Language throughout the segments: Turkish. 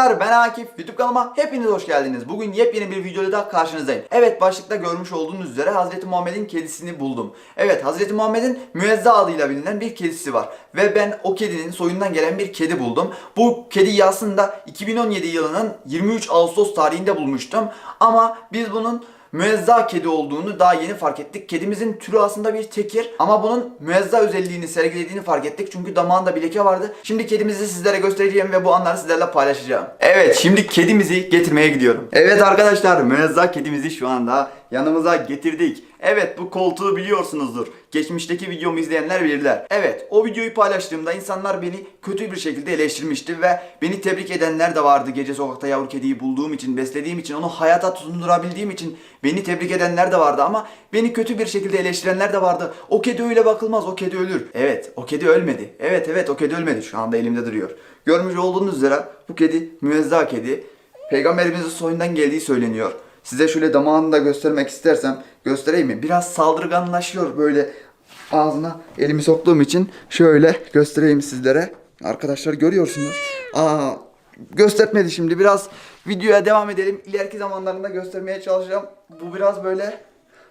arkadaşlar ben Akif. YouTube kanalıma hepiniz hoş geldiniz. Bugün yepyeni bir videoda da karşınızdayım. Evet başlıkta görmüş olduğunuz üzere Hazreti Muhammed'in kedisini buldum. Evet Hazreti Muhammed'in Müezza adıyla bilinen bir kedisi var. Ve ben o kedinin soyundan gelen bir kedi buldum. Bu kediyi aslında 2017 yılının 23 Ağustos tarihinde bulmuştum. Ama biz bunun müezza kedi olduğunu daha yeni fark ettik. Kedimizin türü aslında bir tekir ama bunun müezza özelliğini sergilediğini fark ettik. Çünkü damağında bir leke vardı. Şimdi kedimizi sizlere göstereceğim ve bu anları sizlerle paylaşacağım. Evet şimdi kedimizi getirmeye gidiyorum. Evet arkadaşlar müezza kedimizi şu anda yanımıza getirdik. Evet bu koltuğu biliyorsunuzdur. Geçmişteki videomu izleyenler bilirler. Evet o videoyu paylaştığımda insanlar beni kötü bir şekilde eleştirmişti ve beni tebrik edenler de vardı. Gece sokakta yavru kediyi bulduğum için, beslediğim için, onu hayata tutundurabildiğim için beni tebrik edenler de vardı ama beni kötü bir şekilde eleştirenler de vardı. O kedi öyle bakılmaz, o kedi ölür. Evet, o kedi ölmedi. Evet, evet o kedi ölmedi. Şu anda elimde duruyor. Görmüş olduğunuz üzere bu kedi müezza kedi. Peygamberimizin soyundan geldiği söyleniyor. Size şöyle damağını da göstermek istersem göstereyim mi? Biraz saldırganlaşıyor böyle ağzına elimi soktuğum için şöyle göstereyim sizlere. Arkadaşlar görüyorsunuz. Aa, göstermedi şimdi. Biraz videoya devam edelim. İleriki zamanlarında göstermeye çalışacağım. Bu biraz böyle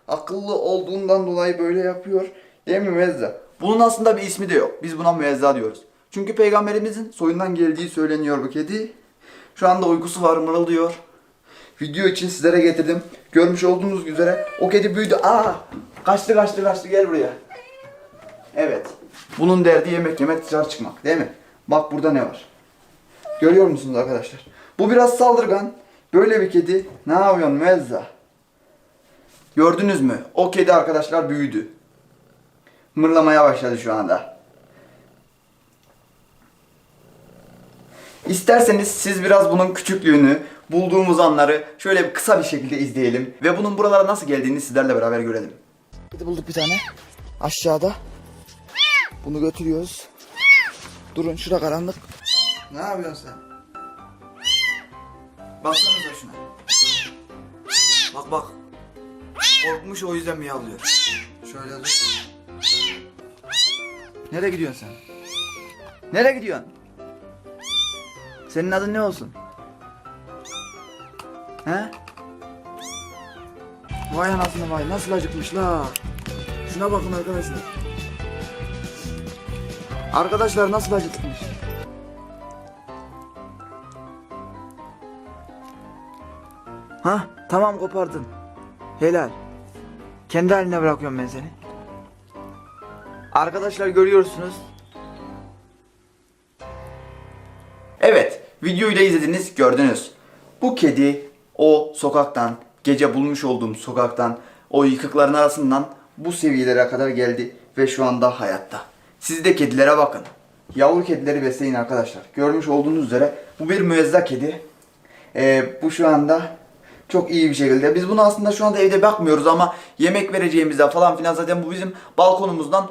akıllı olduğundan dolayı böyle yapıyor. Değil mi Müezza? Bunun aslında bir ismi de yok. Biz buna Müezza diyoruz. Çünkü peygamberimizin soyundan geldiği söyleniyor bu kedi. Şu anda uykusu var mırıldıyor. Video için sizlere getirdim. Görmüş olduğunuz üzere o kedi büyüdü. Aa! Kaçtı kaçtı kaçtı gel buraya. Evet. Bunun derdi yemek yemek dışarı çıkmak değil mi? Bak burada ne var. Görüyor musunuz arkadaşlar? Bu biraz saldırgan. Böyle bir kedi. Ne yapıyorsun Mezza? Gördünüz mü? O kedi arkadaşlar büyüdü. Mırlamaya başladı şu anda. İsterseniz siz biraz bunun küçüklüğünü, bulduğumuz anları şöyle bir kısa bir şekilde izleyelim ve bunun buralara nasıl geldiğini sizlerle beraber görelim. Kedi bulduk bir tane. Aşağıda. Bunu götürüyoruz. Durun şurada karanlık. Ne yapıyorsun sen? Baksanıza şuna. Bak bak. Korkmuş o yüzden miyavlıyor. Şöyle dur. Nereye gidiyorsun sen? Nereye gidiyorsun? Senin adın ne olsun? He? Vay anasını vay nasıl acıkmış la. Şuna bakın arkadaşlar. Arkadaşlar nasıl acıkmış. Ha tamam kopardın. Helal. Kendi haline bırakıyorum ben seni. Arkadaşlar görüyorsunuz. Evet, videoyu da izlediniz, gördünüz. Bu kedi o sokaktan, gece bulmuş olduğum sokaktan, o yıkıkların arasından bu seviyelere kadar geldi ve şu anda hayatta. Siz de kedilere bakın. Yavru kedileri besleyin arkadaşlar. Görmüş olduğunuz üzere bu bir müezza kedi. Ee, bu şu anda çok iyi bir şekilde. Biz bunu aslında şu anda evde bakmıyoruz ama yemek vereceğimizde falan filan zaten bu bizim balkonumuzdan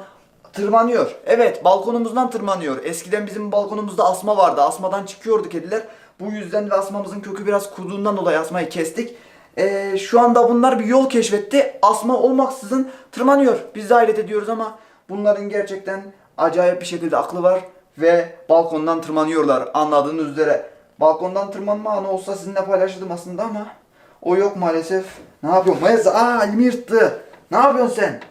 tırmanıyor. Evet balkonumuzdan tırmanıyor. Eskiden bizim balkonumuzda asma vardı. Asmadan çıkıyordu kediler. Bu yüzden ve asmamızın kökü biraz kuruduğundan dolayı asmayı kestik. Ee, şu anda bunlar bir yol keşfetti. Asma olmaksızın tırmanıyor. Biz de hayret ediyoruz ama bunların gerçekten acayip bir şekilde aklı var. Ve balkondan tırmanıyorlar anladığınız üzere. Balkondan tırmanma anı olsa sizinle paylaşırdım aslında ama o yok maalesef. Ne yapıyorsun? Mayıs, aa elimi yırttı. Ne yapıyorsun sen?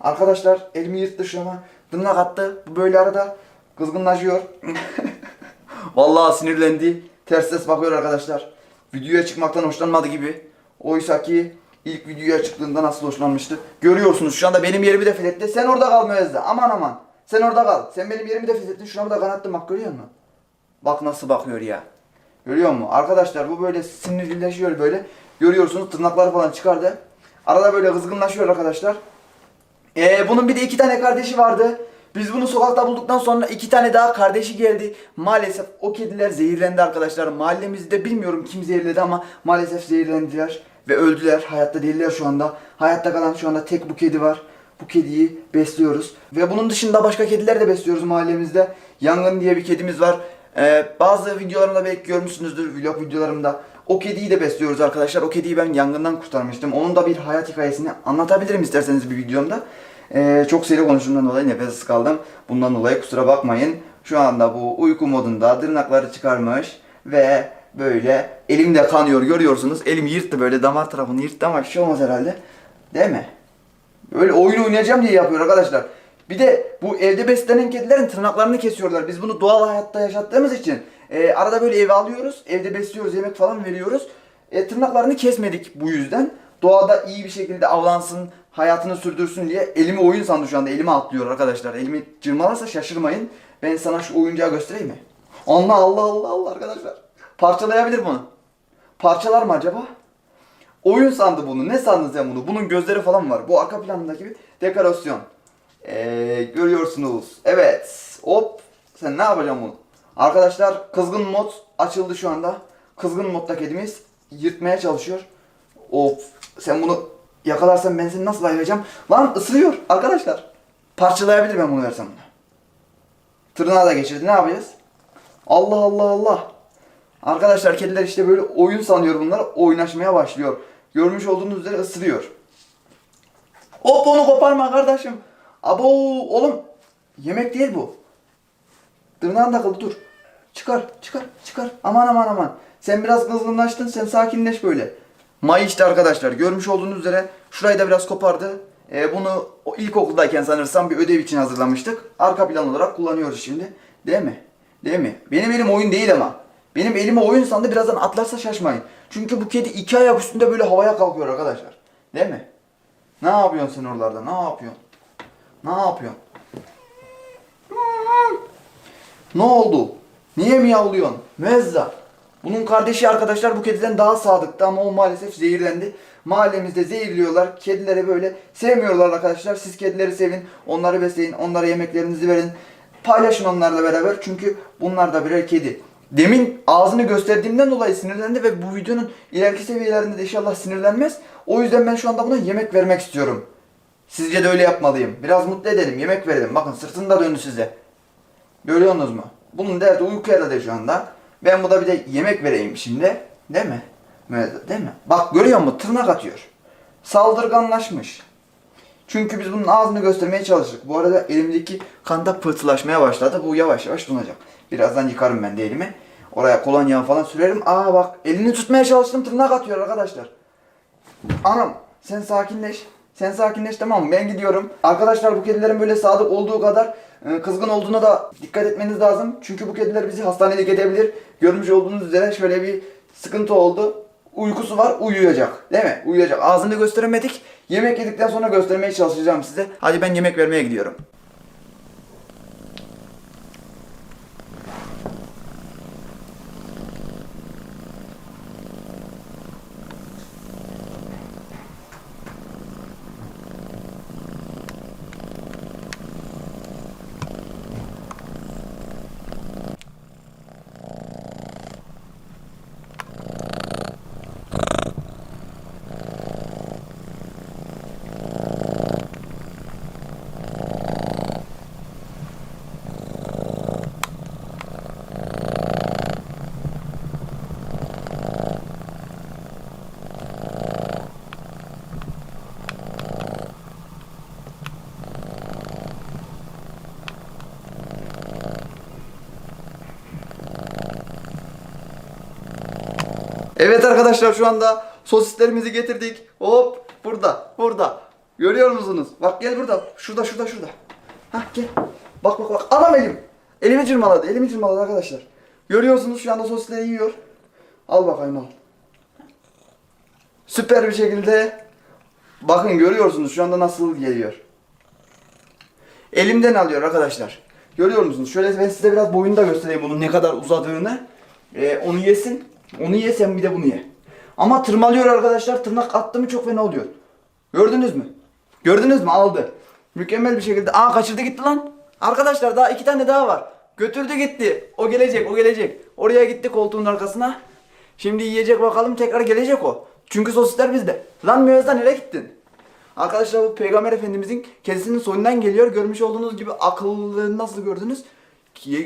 Arkadaşlar elimi yırttı şu an. Tırnak attı. Bu böyle arada kızgınlaşıyor. Vallahi sinirlendi. Ters ses bakıyor arkadaşlar. Videoya çıkmaktan hoşlanmadı gibi. Oysa ki ilk videoya çıktığında nasıl hoşlanmıştı. Görüyorsunuz şu anda benim yerimi de fethetti. Sen orada kal Müezze. Aman aman. Sen orada kal. Sen benim yerimi de fethettin. Şuna da kanattın bak görüyor musun? Bak nasıl bakıyor ya. Görüyor musun? Arkadaşlar bu böyle sinirlileşiyor böyle. Görüyorsunuz tırnakları falan çıkardı. Arada böyle kızgınlaşıyor arkadaşlar. Ee, bunun bir de iki tane kardeşi vardı. Biz bunu sokakta bulduktan sonra iki tane daha kardeşi geldi. Maalesef o kediler zehirlendi arkadaşlar. Mahallemizde bilmiyorum kim zehirledi ama maalesef zehirlendiler. Ve öldüler. Hayatta değiller şu anda. Hayatta kalan şu anda tek bu kedi var. Bu kediyi besliyoruz. Ve bunun dışında başka kediler de besliyoruz mahallemizde. Yangın diye bir kedimiz var. Ee, bazı videolarımda belki görmüşsünüzdür vlog videolarımda. O kediyi de besliyoruz arkadaşlar. O kediyi ben yangından kurtarmıştım. Onun da bir hayat hikayesini anlatabilirim isterseniz bir videomda. Ee, çok seri konuştuğumdan dolayı nefessiz kaldım. Bundan dolayı kusura bakmayın. Şu anda bu uyku modunda tırnakları çıkarmış Ve böyle elim de kanıyor görüyorsunuz. Elim yırttı böyle damar tarafını yırttı ama bir şey olmaz herhalde. Değil mi? Böyle oyun oynayacağım diye yapıyor arkadaşlar. Bir de bu evde beslenen kedilerin tırnaklarını kesiyorlar. Biz bunu doğal hayatta yaşattığımız için e, arada böyle eve alıyoruz. Evde besliyoruz, yemek falan veriyoruz. E, tırnaklarını kesmedik bu yüzden. Doğada iyi bir şekilde avlansın, hayatını sürdürsün diye elimi oyun sandı şu anda. Elime atlıyor arkadaşlar. Elimi cırmalarsa şaşırmayın. Ben sana şu oyuncağı göstereyim mi? Allah Allah Allah Allah arkadaşlar. Parçalayabilir bunu. Parçalar mı acaba? Oyun sandı bunu. Ne sandın sen bunu? Bunun gözleri falan var. Bu arka planındaki bir dekorasyon. Ee, görüyorsunuz. Evet. Hop. Sen ne yapacaksın bunu? Arkadaşlar kızgın mod açıldı şu anda. Kızgın modda kedimiz yırtmaya çalışıyor. Hop. Sen bunu yakalarsan ben seni nasıl ayıracağım? Lan ısırıyor arkadaşlar. Parçalayabilir ben bunu versem buna. Tırnağı da geçirdi. Ne yapacağız? Allah Allah Allah. Arkadaşlar kediler işte böyle oyun sanıyor bunlar. Oynaşmaya başlıyor. Görmüş olduğunuz üzere ısırıyor. Hop onu koparma kardeşim. Abo oğlum. Yemek değil bu. Tırnağın takıldı dur. Çıkar çıkar çıkar. Aman aman aman. Sen biraz kızgınlaştın sen sakinleş böyle. May işte arkadaşlar görmüş olduğunuz üzere şurayı da biraz kopardı. Ee, bunu ilkokuldayken sanırsam bir ödev için hazırlamıştık. Arka plan olarak kullanıyoruz şimdi. Değil mi? Değil mi? Benim elim oyun değil ama. Benim elime oyun sandı birazdan atlarsa şaşmayın. Çünkü bu kedi iki ayak üstünde böyle havaya kalkıyor arkadaşlar. Değil mi? Ne yapıyorsun sen oralarda? Ne yapıyorsun? Ne yapıyorsun? Ne oldu? Niye miyavlıyorsun? Müezza. Bunun kardeşi arkadaşlar bu kediden daha sadıktı ama o maalesef zehirlendi. Mahallemizde zehirliyorlar. Kedileri böyle sevmiyorlar arkadaşlar. Siz kedileri sevin. Onları besleyin. Onlara yemeklerinizi verin. Paylaşın onlarla beraber. Çünkü bunlar da birer kedi. Demin ağzını gösterdiğimden dolayı sinirlendi ve bu videonun ileriki seviyelerinde de inşallah sinirlenmez. O yüzden ben şu anda buna yemek vermek istiyorum. Sizce de öyle yapmalıyım. Biraz mutlu edelim, yemek verelim. Bakın sırtını da döndü size. Görüyorsunuz mu? Bunun derdi uykuya da şu anda. Ben bu da bir de yemek vereyim şimdi. Değil mi? Değil mi? Bak görüyor musun? Tırnak atıyor. Saldırganlaşmış. Çünkü biz bunun ağzını göstermeye çalıştık. Bu arada elimdeki kan da pıhtılaşmaya başladı. Bu yavaş yavaş donacak. Birazdan yıkarım ben de elimi. Oraya kolonya falan sürerim. Aa bak elini tutmaya çalıştım tırnak atıyor arkadaşlar. Anam sen sakinleş. Sen sakinleş tamam mı? Ben gidiyorum. Arkadaşlar bu kedilerin böyle sadık olduğu kadar e, kızgın olduğuna da dikkat etmeniz lazım. Çünkü bu kediler bizi hastanelik edebilir. Görmüş olduğunuz üzere şöyle bir sıkıntı oldu. Uykusu var uyuyacak. Değil mi? Uyuyacak. Ağzını gösteremedik. Yemek yedikten sonra göstermeye çalışacağım size. Hadi ben yemek vermeye gidiyorum. Evet arkadaşlar şu anda sosislerimizi getirdik. Hop burada burada. Görüyor musunuz? Bak gel burada. Şurada şurada şurada. Hah gel. Bak bak bak. Anam elim. Elimi cırmaladı. Elimi cırmaladı arkadaşlar. Görüyorsunuz şu anda sosisleri yiyor. Al bakayım al. Süper bir şekilde. Bakın görüyorsunuz şu anda nasıl geliyor. Elimden alıyor arkadaşlar. Görüyor musunuz? Şöyle ben size biraz boyunu da göstereyim bunun ne kadar uzadığını. Ee, onu yesin. Onu ye sen bir de bunu ye. Ama tırmalıyor arkadaşlar. Tırnak attı mı çok fena oluyor. Gördünüz mü? Gördünüz mü? Aldı. Mükemmel bir şekilde. Aa kaçırdı gitti lan. Arkadaşlar daha iki tane daha var. Götürdü gitti. O gelecek, o gelecek. Oraya gitti koltuğun arkasına. Şimdi yiyecek bakalım tekrar gelecek o. Çünkü sosisler bizde. Lan Müezzah nereye gittin? Arkadaşlar bu Peygamber Efendimizin kedisinin soyundan geliyor. Görmüş olduğunuz gibi akıllı nasıl gördünüz?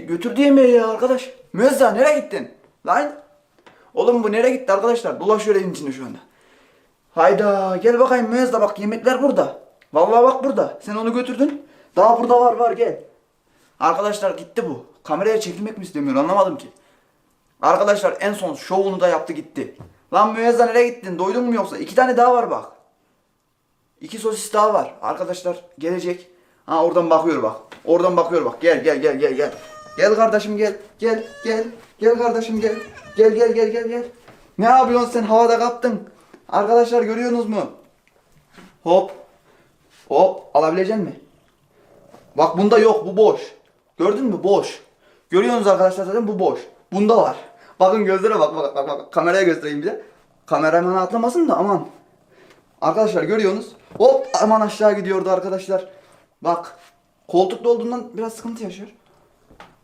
Götürdü yemeği ya arkadaş. Müezzah nereye gittin? Lan Oğlum bu nereye gitti arkadaşlar? Dolaşıyor evin içinde şu anda. Hayda gel bakayım Müezzah bak yemekler burada. Vallahi bak burada. Sen onu götürdün. Daha burada var var gel. Arkadaşlar gitti bu. Kameraya çekilmek mi istemiyor anlamadım ki. Arkadaşlar en son şovunu da yaptı gitti. Lan müezzin nereye gittin? Doydun mu yoksa? İki tane daha var bak. İki sosis daha var. Arkadaşlar gelecek. Ha oradan bakıyor bak. Oradan bakıyor bak. Gel gel gel gel gel. Gel kardeşim gel. Gel gel. Gel kardeşim gel. Gel gel gel gel gel. Ne yapıyorsun sen havada kaptın? Arkadaşlar görüyorsunuz mu? Hop. Hop alabilecek mi? Bak bunda yok bu boş. Gördün mü boş. Görüyorsunuz arkadaşlar zaten bu boş. Bunda var. Bakın gözlere bak bak bak bak. Kameraya göstereyim bize. Kameraman atlamasın da aman. Arkadaşlar görüyorsunuz. Hop aman aşağı gidiyordu arkadaşlar. Bak. Koltukta olduğundan biraz sıkıntı yaşıyor.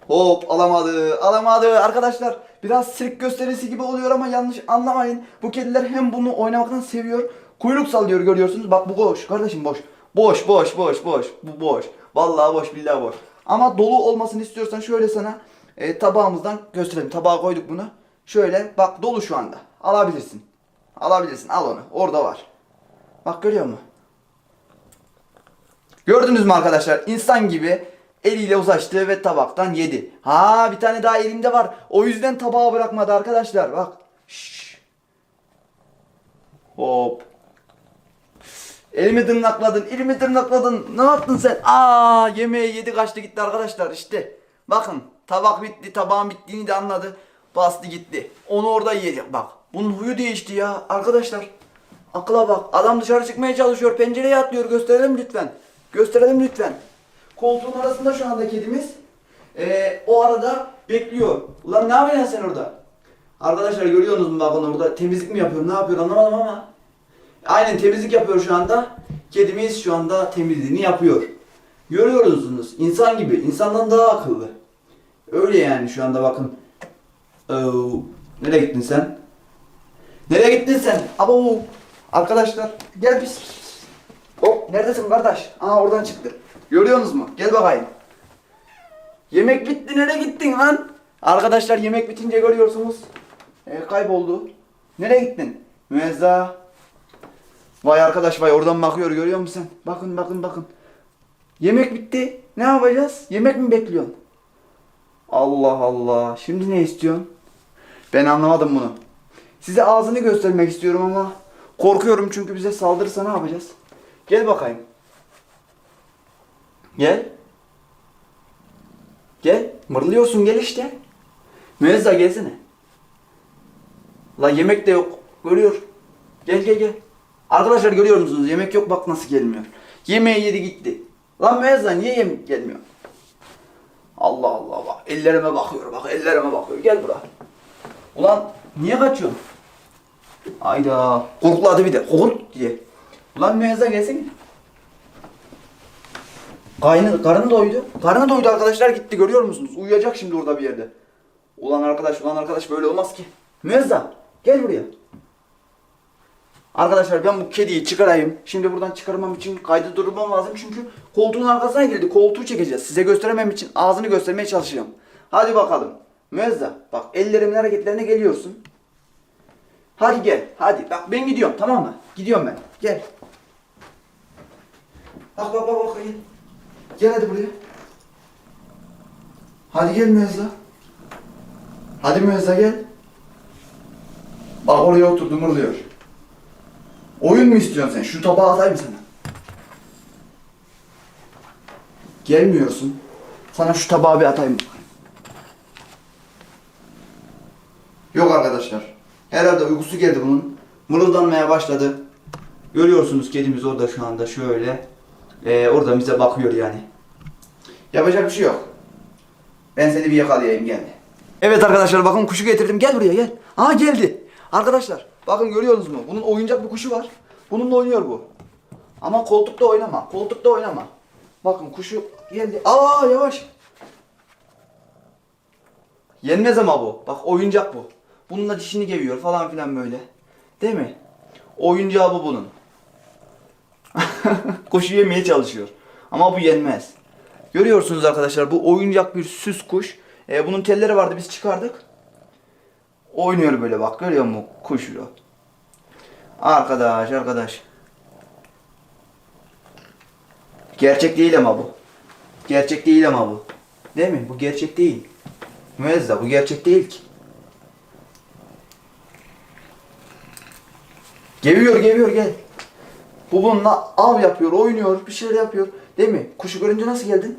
Hop alamadı alamadı arkadaşlar. Biraz sirk gösterisi gibi oluyor ama yanlış anlamayın. Bu kediler hem bunu oynamaktan seviyor. Kuyruk sallıyor görüyorsunuz. Bak bu boş kardeşim boş. Boş boş boş boş. Bu boş. Vallahi boş billahi boş. Ama dolu olmasını istiyorsan şöyle sana e, tabağımızdan gösterelim. Tabağa koyduk bunu. Şöyle bak dolu şu anda. Alabilirsin. Alabilirsin al onu. Orada var. Bak görüyor musun? Gördünüz mü arkadaşlar? İnsan gibi eliyle uzlaştı ve tabaktan yedi. Ha bir tane daha elimde var. O yüzden tabağı bırakmadı arkadaşlar. Bak. Şşş. Hop. Elimi tırnakladın, elimi tırnakladın. Ne yaptın sen? Aa yemeği yedi kaçtı gitti arkadaşlar işte. Bakın tabak bitti, tabağın bittiğini de anladı. Bastı gitti. Onu orada yiyecek bak. Bunun huyu değişti ya arkadaşlar. Akla bak. Adam dışarı çıkmaya çalışıyor. Pencereye atlıyor. Gösterelim lütfen. Gösterelim lütfen. Koltuğun arasında şu anda kedimiz. Ee, o arada bekliyor. Ulan ne yapıyorsun sen orada? Arkadaşlar görüyorsunuz mu bakın orada temizlik mi yapıyor? Ne yapıyor anlamadım ama. Aynen temizlik yapıyor şu anda. Kedimiz şu anda temizliğini yapıyor. Görüyorsunuz insan gibi. insandan daha akıllı. Öyle yani şu anda bakın. Oo, nereye gittin sen? Nereye gittin sen? Abo. Arkadaşlar gel biz. Hop neredesin kardeş? Aa oradan çıktı. Görüyorsunuz mu? Gel bakayım. Yemek bitti nereye gittin lan? Arkadaşlar yemek bitince görüyorsunuz. E, kayboldu. Nereye gittin? Müezza. Vay arkadaş vay oradan bakıyor görüyor musun? Bakın bakın bakın. Yemek bitti. Ne yapacağız? Yemek mi bekliyorsun? Allah Allah. Şimdi ne istiyorsun? Ben anlamadım bunu. Size ağzını göstermek istiyorum ama korkuyorum çünkü bize saldırırsa ne yapacağız? Gel bakayım. Gel. Gel. Mırlıyorsun gel işte. Müezza gelsene. La yemek de yok. Görüyor. Gel gel gel. Arkadaşlar görüyor musunuz? Yemek yok bak nasıl gelmiyor. Yemeği yedi gitti. Lan Müezza niye yemek gelmiyor? Allah Allah bak. Ellerime bakıyor bak ellerime bakıyor. Gel buraya. Ulan niye kaçıyorsun? Ayda korkladı bir de. Kork diye. Ulan Müezza gelsene. Karnı, karnı doydu. Karnı doydu arkadaşlar gitti görüyor musunuz? Uyuyacak şimdi orada bir yerde. Ulan arkadaş ulan arkadaş böyle olmaz ki. Müezza gel buraya. Arkadaşlar ben bu kediyi çıkarayım. Şimdi buradan çıkarmam için kaydı durmam lazım çünkü koltuğun arkasına girdi. Koltuğu çekeceğiz. Size gösteremem için ağzını göstermeye çalışacağım. Hadi bakalım. Müezza bak ellerimin hareketlerine geliyorsun. Hadi gel. Hadi. Bak ben gidiyorum tamam mı? Gidiyorum ben. Gel. Bak bak bak bak. Gel, gel hadi buraya. Hadi gel Müezza. Hadi Müezza gel. Bak oraya oturdu mırlıyor. Oyun mu istiyorsun sen? Şu tabağı atayım sana. Gelmiyorsun. Sana şu tabağı bir atayım. Yok arkadaşlar. Herhalde uykusu geldi bunun. Mırıldanmaya başladı. Görüyorsunuz kedimiz orada şu anda şöyle. Ee, orada bize bakıyor yani. Yapacak bir şey yok. Ben seni bir yakalayayım gel. Evet arkadaşlar bakın kuşu getirdim. Gel buraya gel. Aa geldi. Arkadaşlar bakın görüyorsunuz mu? Bunun oyuncak bir kuşu var. Bununla oynuyor bu. Ama koltukta oynama. Koltukta oynama. Bakın kuşu geldi. Aa yavaş. Yenmez ama bu. Bak oyuncak bu. Bununla dişini geviyor falan filan böyle. Değil mi? Oyuncağı bu bunun. Kuşu yemeye çalışıyor. Ama bu yenmez. Görüyorsunuz arkadaşlar bu oyuncak bir süs kuş. Ee, bunun telleri vardı biz çıkardık. Oynuyor böyle bak görüyor musun kuşuyor. Arkadaş arkadaş. Gerçek değil ama bu. Gerçek değil ama bu. Değil mi? Bu gerçek değil. Müezza bu gerçek değil ki. Geviyor geviyor gel. Bu bununla av yapıyor, oynuyor, bir şeyler yapıyor. Değil mi? Kuşu görünce nasıl geldin?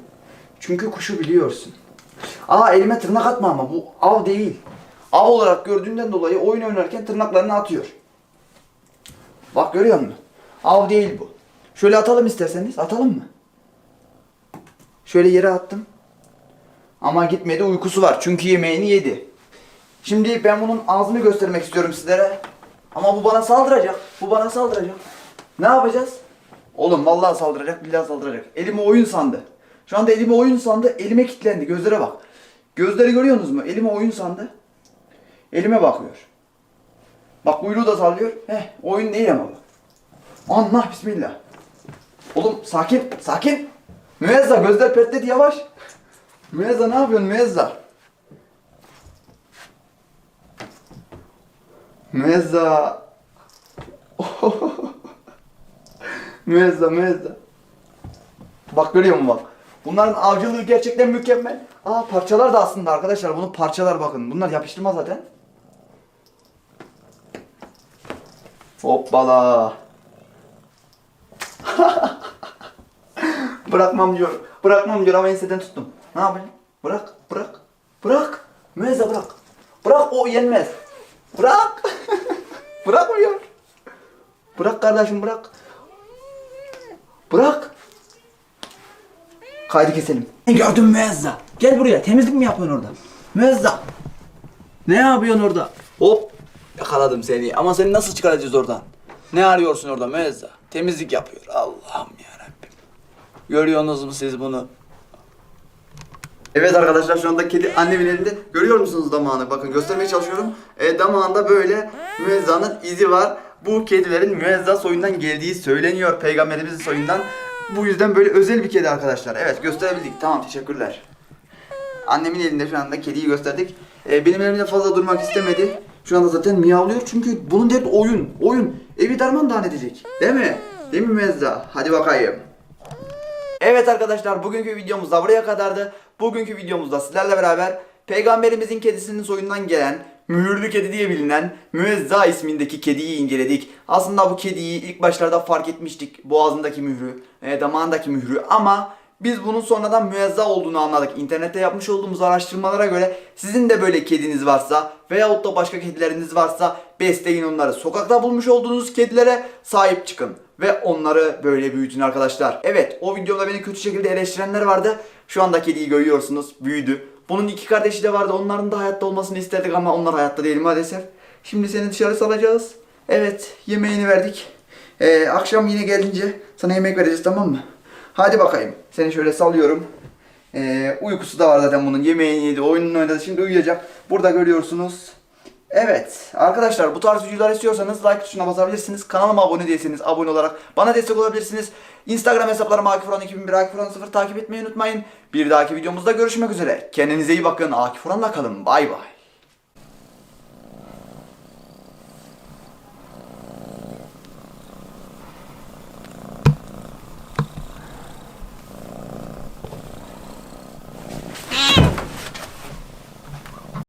Çünkü kuşu biliyorsun. Aa elime tırnak atma ama bu av değil. Av olarak gördüğünden dolayı oyun oynarken tırnaklarını atıyor. Bak görüyor musun? Av değil bu. Şöyle atalım isterseniz. Atalım mı? Şöyle yere attım. Ama gitmedi uykusu var. Çünkü yemeğini yedi. Şimdi ben bunun ağzını göstermek istiyorum sizlere. Ama bu bana saldıracak. Bu bana saldıracak. Ne yapacağız? Oğlum vallahi saldıracak, billahi saldıracak. Elimi oyun sandı. Şu anda elimi oyun sandı, elime kilitlendi. Gözlere bak. Gözleri görüyorsunuz mu? Elime oyun sandı. Elime bakıyor. Bak kuyruğu da sallıyor. Heh, oyun değil ama bak. Allah bismillah. Oğlum sakin, sakin. Müezza gözler petledi yavaş. Müezza ne yapıyorsun Müezza? Müezza. müezza, müezza. Bak görüyor musun bak. Bunların avcılığı gerçekten mükemmel. Aa parçalar da aslında arkadaşlar. Bunu parçalar bakın. Bunlar yapıştırma zaten. Hoppala. Bırakmam diyor. Bırakmam diyor ama enseden tuttum. Ne yapayım? Bırak, bırak, bırak. Müezza bırak. Bırak o yenmez. Bırak. Bırakmıyor. Bırak kardeşim bırak. Bırak. Kaydı keselim. Gördüm Müezza. Gel buraya. Temizlik mi yapıyorsun orada? Müezza. Ne yapıyorsun orada? Hop. Yakaladım seni. Ama seni nasıl çıkaracağız oradan? Ne arıyorsun orada Müezza? Temizlik yapıyor. Allah'ım yarabbim. Görüyorsunuz mu siz bunu? Evet arkadaşlar şu anda kedi annemin elinde. Görüyor musunuz damağını? Bakın göstermeye çalışıyorum. E, damağında böyle müezzanın izi var. Bu kedilerin müezza soyundan geldiği söyleniyor. Peygamberimizin soyundan. Bu yüzden böyle özel bir kedi arkadaşlar. Evet gösterebildik. Tamam teşekkürler. Annemin elinde şu anda kediyi gösterdik. E, benim elimde fazla durmak istemedi. Şu anda zaten miyavlıyor çünkü bunun derdi oyun. Oyun. Evi darmadağın edecek. Değil mi? Değil mi müezza? Hadi bakayım. Evet arkadaşlar bugünkü videomuz da buraya kadardı. Bugünkü videomuzda sizlerle beraber peygamberimizin kedisinin soyundan gelen mühürlü kedi diye bilinen Müezza ismindeki kediyi inceledik. Aslında bu kediyi ilk başlarda fark etmiştik. Boğazındaki mührü, e, damağındaki mührü ama biz bunun sonradan müezza olduğunu anladık. İnternette yapmış olduğumuz araştırmalara göre sizin de böyle kediniz varsa veyahut da başka kedileriniz varsa besleyin onları. Sokakta bulmuş olduğunuz kedilere sahip çıkın ve onları böyle büyütün arkadaşlar. Evet o videoda beni kötü şekilde eleştirenler vardı. Şu anda kediyi görüyorsunuz büyüdü. Bunun iki kardeşi de vardı. Onların da hayatta olmasını isterdik ama onlar hayatta değil maalesef. Şimdi seni dışarı salacağız. Evet yemeğini verdik. Ee, akşam yine gelince sana yemek vereceğiz tamam mı? Hadi bakayım. Seni şöyle salıyorum. Ee, uykusu da var zaten bunun. Yemeğini yedi, oyununu oynadı. Şimdi uyuyacak. Burada görüyorsunuz. Evet arkadaşlar bu tarz videolar istiyorsanız like tuşuna basabilirsiniz. Kanalıma abone değilseniz abone olarak bana destek olabilirsiniz. Instagram hesaplarım Akif Orhan 2001 Akif Orhan 0 takip etmeyi unutmayın. Bir dahaki videomuzda görüşmek üzere. Kendinize iyi bakın. Akif kalın. Bay bay.